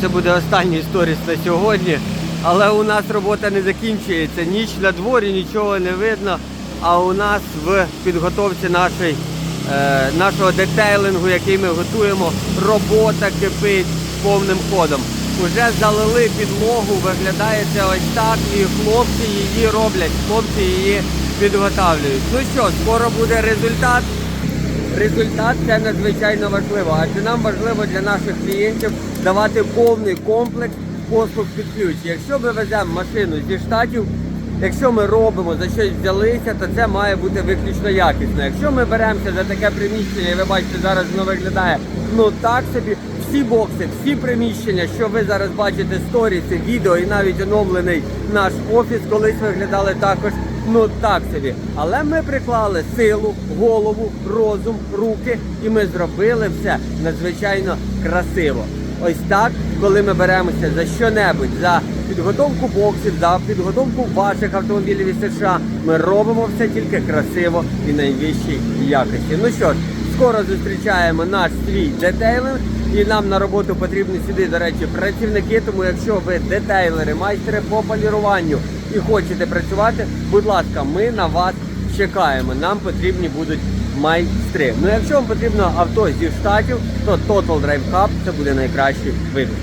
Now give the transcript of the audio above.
Це буде останній сторіс на сьогодні, але у нас робота не закінчується. Ніч на дворі, нічого не видно. А у нас в підготовці нашої, е, нашого детейлингу, який ми готуємо, робота кипить повним ходом. Уже залили підлогу, виглядає це ось так, і хлопці її роблять, хлопці її підготавлюють. Ну що, скоро буде результат. Результат це надзвичайно важливо, адже нам важливо для наших клієнтів давати повний комплекс послуг під ключ. Якщо ми веземо машину зі штатів, якщо ми робимо за щось взялися, то це має бути виключно якісно. Якщо ми беремося за таке приміщення, і ви бачите, зараз воно виглядає ну так собі. Всі бокси, всі приміщення, що ви зараз бачите, сторіси, відео і навіть оновлений наш офіс, колись виглядали також ну так собі. Але ми приклали силу, голову, розум, руки, і ми зробили все надзвичайно красиво. Ось так, коли ми беремося за що-небудь, за підготовку боксів, за підготовку ваших автомобілів із США, ми робимо все тільки красиво і найвищій якості. Ну що ж, скоро зустрічаємо наш свій детейлинг. І нам на роботу потрібні сюди, до речі, працівники. Тому якщо ви детейлери, майстри по поліруванню і хочете працювати, будь ласка, ми на вас чекаємо. Нам потрібні будуть майстри. Ну якщо вам потрібно авто зі штатів, то Total Drive Hub це буде найкращий вибір.